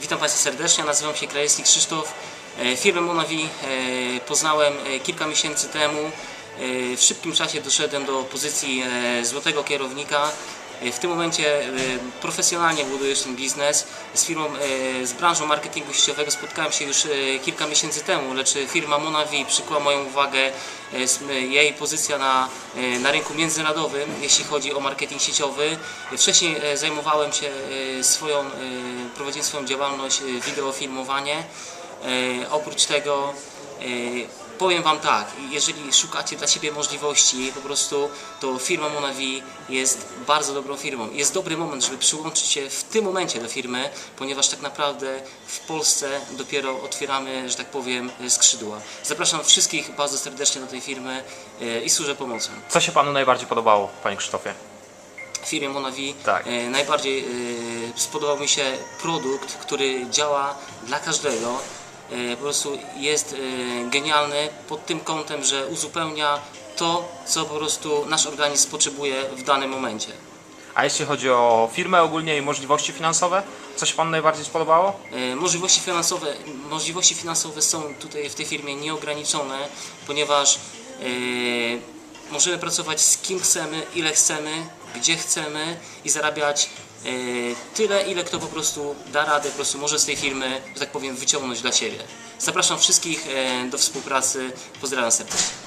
Witam Państwa serdecznie, nazywam się Krajewski Krzysztof. E, Firmę Monavi e, poznałem e, kilka miesięcy temu. W szybkim czasie doszedłem do pozycji złotego kierownika. E, W tym momencie e, profesjonalnie buduję ten biznes. Z firmą, e, z branżą marketingu sieciowego spotkałem się już kilka miesięcy temu, lecz firma Monavi przykuła moją uwagę jej pozycja na, na rynku międzynarodowym, jeśli chodzi o marketing sieciowy. Wcześniej zajmowałem się swoją, prowadziłem swoją działalność wideofilmowanie. Oprócz tego powiem Wam tak, jeżeli szukacie dla siebie możliwości, po prostu to firma Monavi jest bardzo dobrą firmą. Jest dobry moment, żeby przyłączyć się w tym momencie do firmy, ponieważ tak naprawdę w Polsce dopiero otwieramy, że tak powiem, skrzydła. Zapraszam wszystkich bardzo serdecznie do tej firmy e, i służę pomocą. Co się Panu najbardziej podobało, Panie Krzysztofie? W firmie Monavi Tak. e, najbardziej e, spodobał mi się produkt, który działa dla każdego. E, po prostu jest e, genialny pod tym kątem, że uzupełnia to, co po prostu nasz organizm potrzebuje w danym momencie. A jeśli chodzi o firmę ogólnie i możliwości finansowe, co się Panu najbardziej spodobało? E, Możliwości finansowe, możliwości finansowe są tutaj w tej firmie nieograniczone, ponieważ możemy pracować z kim chcemy, ile chcemy, gdzie chcemy i zarabiać tyle, ile kto po prostu da radę, po prostu może z tej firmy, że tak powiem, wyciągnąć dla siebie. Zapraszam wszystkich e, do współpracy. Pozdrawiam serdecznie.